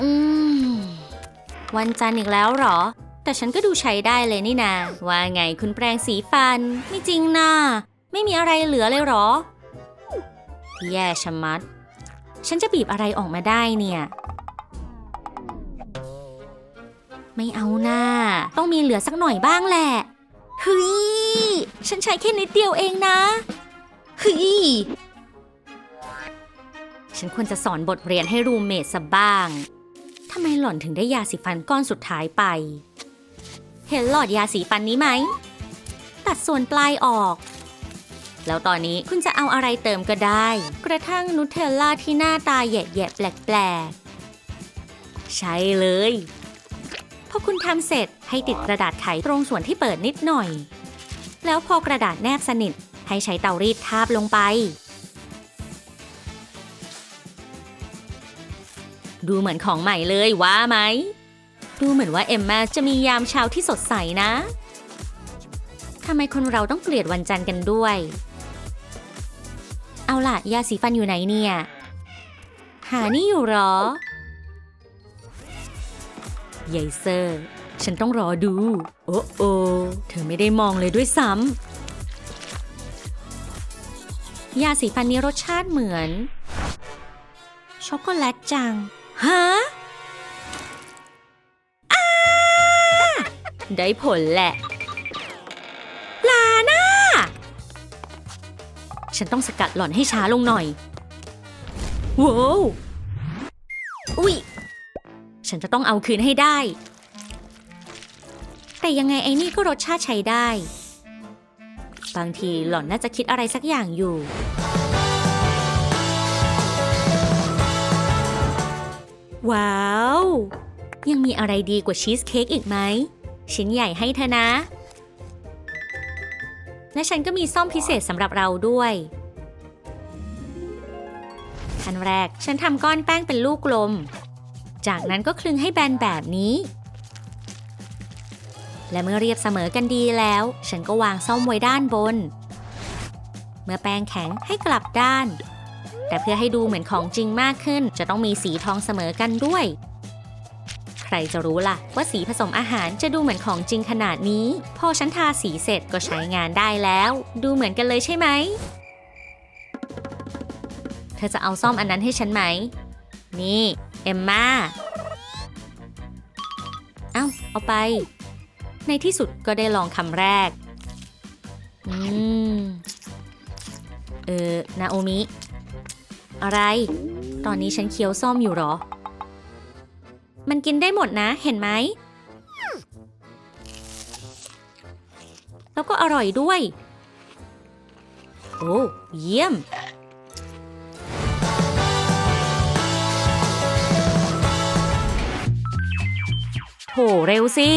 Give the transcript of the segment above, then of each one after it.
อืม วันจันทร์อีกแล้วเหรอ แต่ฉันก็ดูใช้ได้เลยนี่นา ว่าไงคุณแปรงสีฟัน ไม่จริงนะไม่มีอะไรเหลือเลยเหรอ แย่ชะมัด ฉันจะบีบอะไรออกมาได้เนี่ย ไม่เอาหน้า ต้องมีเหลือสักหน่อยบ้างแหละเฮ้ยฉันใช้แค่นิดเดียวเองนะเฮ้ยฉันควรจะสอนบทเรียนให้รูมเมทซะบ้าง ทำไมหล่อนถึงได้ยาสีฟันก้อนสุดท้ายไป เห็นหลอดยาสีฟันนี้ไหม ตัดส่วนปลายออก แล้วตอนนี้คุณจะเอาอะไรเติมก็ได้ กระทั่งนูเทลล่าที่หน้าตาแยะๆแปลกๆ ใช่เลยพอคุณทำเสร็จให้ติดกระดาษไขตรงส่วนที่เปิดนิดหน่อย แล้วพอกระดาษแนบสนิทให้ใช้เตารีดทาบลงไป ดูเหมือนของใหม่เลยว่าไหม ดูเหมือนว่าเอมมาจะมียามเช้าที่สดใสนะ ทำไมคนเราต้องเกลียดวันจันทร์กันด้วย เอาล่ะ ยาสีฟันอยู่ไหนเนี่ย หานี่อยู่หรอยายเซอร์ ฉันต้องรอดู โอ้โอเธอไม่ได้มองเลยด้วยซ้ำยาสีฟันนี้รสชาติเหมือนช็อกโกแลตจัง ฮะอาได้ผลแหละ ลาน่า ฉันต้องสกัดหล่อนให้ช้าลงหน่อยว้าวอุ๊ย ฉันจะต้องเอาคืนให้ได้ แต่ยังไงไอ้นี่ก็รสชาติใช้ได้ บางทีหล่อนน่าจะคิดอะไรสักอย่างอยู่ ว้าว ยังมีอะไรดีกว่าชีสเค้กอีกไหม ชิ้นใหญ่ให้เธอนะ และฉันก็มีซ่อมพิเศษสำหรับเราด้วยขั้นแรกฉันทำก้อนแป้งเป็นลูกกลม จากนั้นก็คลึงให้แบนแบบนี้ และเมื่อเรียบเสมอกันดีแล้ว ฉันก็วางซ่อมไว้ด้านบน เมื่อแป้งแข็งให้กลับด้าน แต่เพื่อให้ดูเหมือนของจริงมากขึ้น จะต้องมีสีทองเสมอกันด้วย ใครจะรู้ล่ะ ว่าสีผสมอาหารจะดูเหมือนของจริงขนาดนี้ พอฉันทาสีเสร็จก็ใช้งานได้แล้ว ดูเหมือนกันเลยใช่ไหม เธอจะเอาซ่อมอันนั้นให้ฉันไหม นี่ เอมมาเอ้า เอาไป ในที่สุดก็ได้ลองคำแรก อืม เออ นาโอมิ อะไร ตอนนี้ฉันเคี้ยวซ่อมอยู่หรอ มันกินได้หมดนะเห็นไหม แล้วก็อร่อยด้วย โอ้เยี่ยมโถเร็วสิ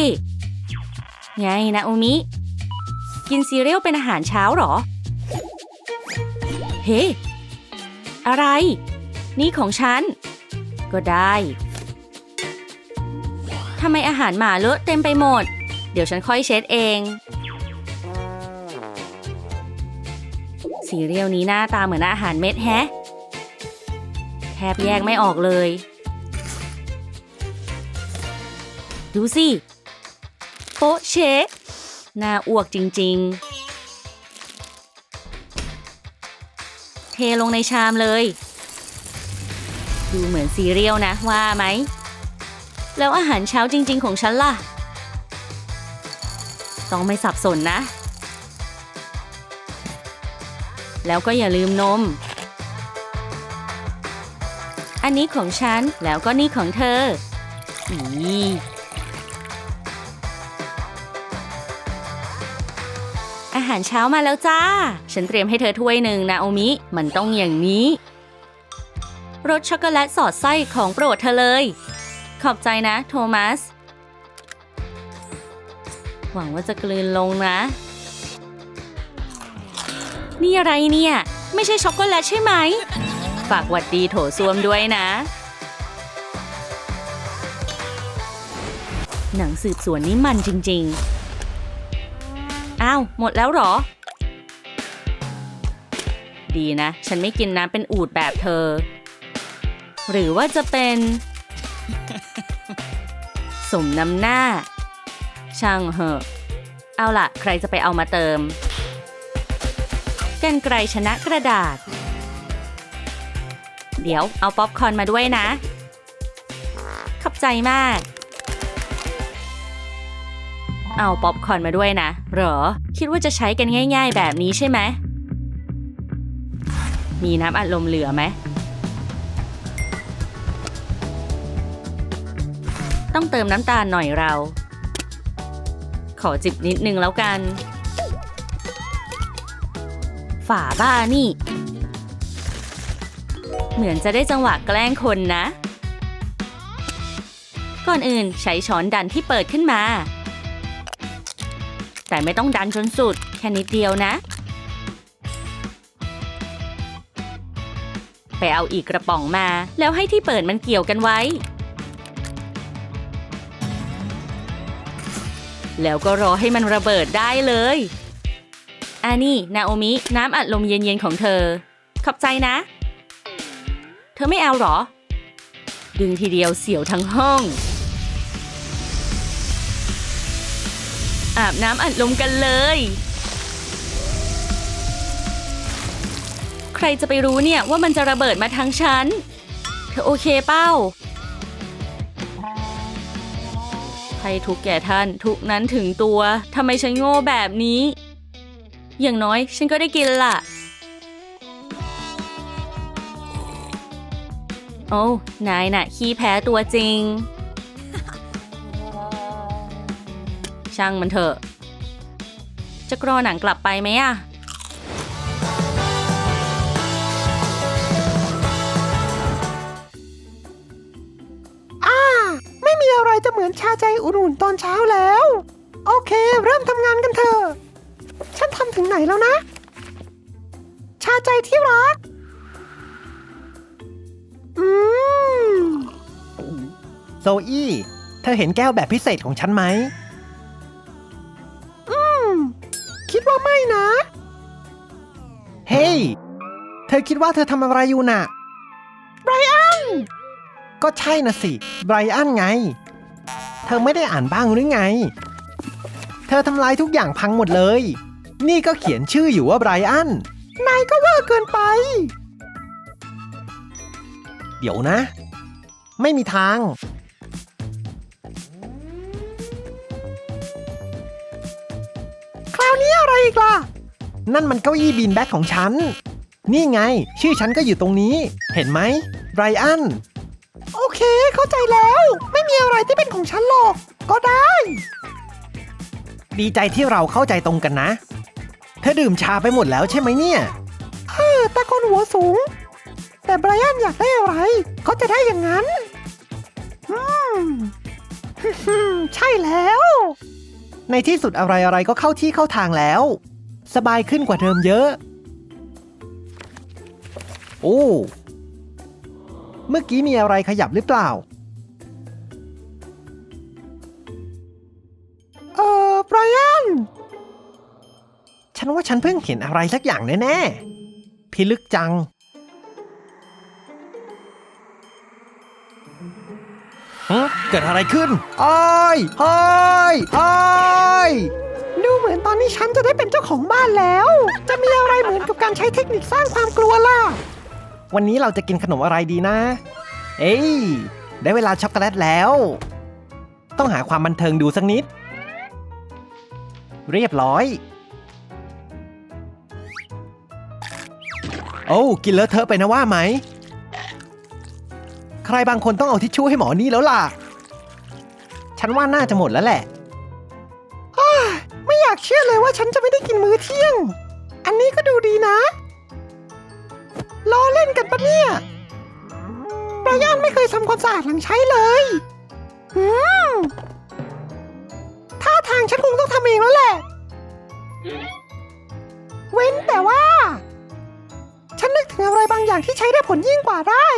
ไงนะโอมิ กินซีเรียลเป็นอาหารเช้าหรอ เฮ้ อะไร นี่ของฉัน ก็ได้ทำไมอาหารหมาเลอะเต็มไปหมด เดี๋ยวฉันค่อยเช็ดเองซีเรียลนี้หน้าตาเหมือนอาหารเม็ดแฮะ แทบแยกไม่ออกเลย ดูสิ โป๊ะเชะน่าอ้วกจริง ๆ เทลงในชามเลย ดูเหมือนซีเรียลนะว่าไหม แล้วอาหารเช้าจริง ๆ ของฉันล่ะ ต้องไม่สับสนนะ แล้วก็อย่าลืมนม อันนี้ของฉันแล้วก็นี่ของเธออี อาหารเช้ามาแล้วจ้า ฉันเตรียมให้เธอถ้วยหนึ่งนะโอมิ มันต้องอย่างนี้ รสช็อกโกแลตสอดไส้ของโปรดเธอเลย ขอบใจนะ โทมัส หวังว่าจะกลืนลงนะ นี่อะไรเนี่ย ไม่ใช่ช็อกโกแลตใช่ไหม ฝากหวัดดีโถส้วมด้วยนะ หนังสืบสวนนี่มันจริง ๆ อ้าว หมดแล้วเหรอ ดีนะ ฉันไม่กินน้ำเป็นอูดแบบเธอ หรือว่าจะเป็น สมน้ำหน้า ช่างเหอะ เอาล่ะ ใครจะไปเอามาเติม กันไกรชนะกระดาษ เดี๋ยวเอาป๊อปคอร์นมาด้วยนะ ขอบใจมาก เอาป๊อปคอร์นมาด้วยนะ เหรอ คิดว่าจะใช้กันง่าย ๆ แบบนี้ใช่ไหม มีน้ำอัดลมเหลือไหม ต้องเติมน้ำตาลหน่อยเรา ขอจิบนิดนึงแล้วกัน ฝาบ้านี่ เหมือนจะได้จังหวะแกล้งคนนะ ก่อนอื่นใช้ช้อนดันที่เปิดขึ้นมา แต่ไม่ต้องดันจนสุด แค่นิดเดียวนะ ไปเอาอีกกระป๋องมา แล้วให้ที่เปิดมันเกี่ยวกันไว้ แล้วก็รอให้มันระเบิดได้เลยอานี่ นาโอมิ น้ำอัดลมเย็นๆของเธอ ขอบใจนะ เธอไม่เอาหรอ ดึงทีเดียวเสียวทั้งห้อง อาบน้ำอัดลมกันเลย ใครจะไปรู้เนี่ยว่ามันจะระเบิดมาทางฉัน เธอโอเคเป้าให้ทุกแก่ท่านทุกนั้นถึงตัวทำไมฉันโง่แบบนี้ อย่างน้อยฉันก็ได้กินล่ะ โอ้ นายน่ะขี้แพ้ตัวจริง ช่างมันเถอะ จะกรอหนังกลับไปไหมอะอ่าไม่มีอะไรจะเหมือนชาใจอุ่นๆตอนเช้าแล้ว โอเค เริ่มทำงานกันเถอะฉันทำถึงไหนแล้วนะ ชาใจที่รัก อืม โซอี้ เธอเห็นแก้วแบบพิเศษของฉันไหม เธอคิดว่าเธอทำอะไรอยู่น่ะ ไบรอัน ก็ใช่นะสิ ไบรอันไง เธอไม่ได้อ่านบ้างหรือไง เธอทำลายทุกอย่างพังหมดเลย นี่ก็เขียนชื่ออยู่ว่าไบรอัน นายก็เวอร์เกินไป เดี๋ยวนะ ไม่มีทาง คราวนี้อะไรอีกล่ะ นั่นมันเก้าอี้บีนแบ็กของฉัน นี่ไง ชื่อฉันก็อยู่ตรงนี้ เห็นไหมไรอัน โอเค เข้าใจแล้ว ไม่มีอะไรที่เป็นของฉันหรอก ก็ได้ ดีใจที่เราเข้าใจตรงกันนะ เธอดื่มชาไปหมดแล้วใช่ไหมเนี่ยเออต่คนหัวสูง แต่ไบรอันอยากได้อะไร เขาจะได้อย่างนั้น อืม ใช่แล้ว ในที่สุดอะไรอะไรก็เข้าที่เข้าทางแล้ว สบายขึ้นกว่าเดิมเยอะ โอ้ เมื่อกี้มีอะไรขยับหรือเปล่า เออไบรอัน ฉันว่าฉันเพิ่งเห็นอะไรสักอย่างแน่ๆ พิลึกจัง เกิดอะไรขึ้นอ้ายอ้ายอ้ายดูเหมือนตอนนี้ฉันจะได้เป็นเจ้าของบ้านแล้ว จะมีอะไรเหมือนกับการใช้เทคนิคสร้างความกลัวล่ะ วันนี้เราจะกินขนมอะไรดีนะ เอ้ย ได้เวลาช็อกโกแลตแล้ว ต้องหาความบันเทิงดูสักนิด เรียบร้อย โอ้กินเลอะเทอะไปนะว่าไหม ใครบางคนต้องเอาทิชชู่ให้หมอนี่แล้วล่ะ ฉันว่าน่าจะหมดแล้วแหละไม่อยากเชื่อเลยว่าฉันจะไม่ได้กินมื้อเที่ยง อันนี้ก็ดูดีนะ ล้อเล่นกันปะเนี่ยไบรอันไม่เคยทำความสะอาดหลังใช้เลยอืมท่าทางฉันคงต้องทำเองแล้วแหละ เว้นแต่ว่า ฉันนึกถึงอะไรบางอย่างที่ใช้ได้ผลยิ่งกว่าได้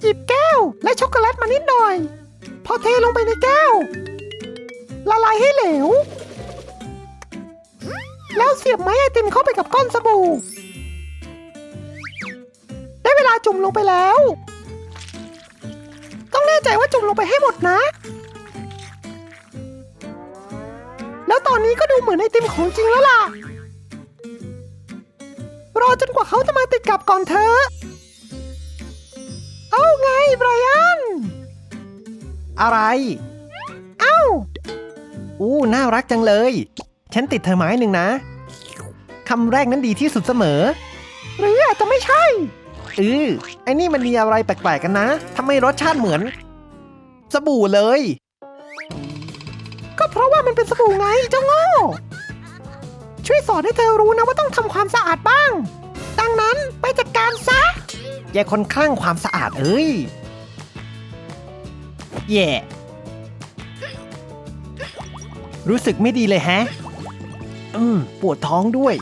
หยิบแก้วและช็อกโกแลตมานิดหน่อย พอเทลงไปในแก้ว ละลายให้เหลว แล้วเสียบไม้ไอติมเข้าไปกับก้อนสบู่ ได้เวลาจุ่มลงไปแล้ว ต้องแน่น่ใจว่าจุ่มลงไปให้หมดนะ แล้วตอนนี้ก็ดูเหมือนไอติมของจริงแล้วล่ะ รอจนกว่าเขาจะมาติดกับก่อนเถอะเอาไงไบรอัน อะไร เอ้า อู้น่ารักจังเลย ฉันติดเธอไม้หนึ่งนะคำแรกนั้นดีที่สุดเสมอ หรืออาจจะไม่ใช่ เออไอ้นี่มันมีอะไรแปลกๆกันนะทำไมรสชาติเหมือน สบู่เลย ก็เพราะว่ามันเป็นสบู่ไงเจ้าโง่ ช่วยสอนให้เธอรู้นะว่าต้องทำความสะอาดบ้าง ดังนั้นไปจัดการซะอย่าคนคลั่งความสะอาดเอ้ย แย่รู้สึกไม่ดีเลยแฮะ อืม ปวดท้องด้วย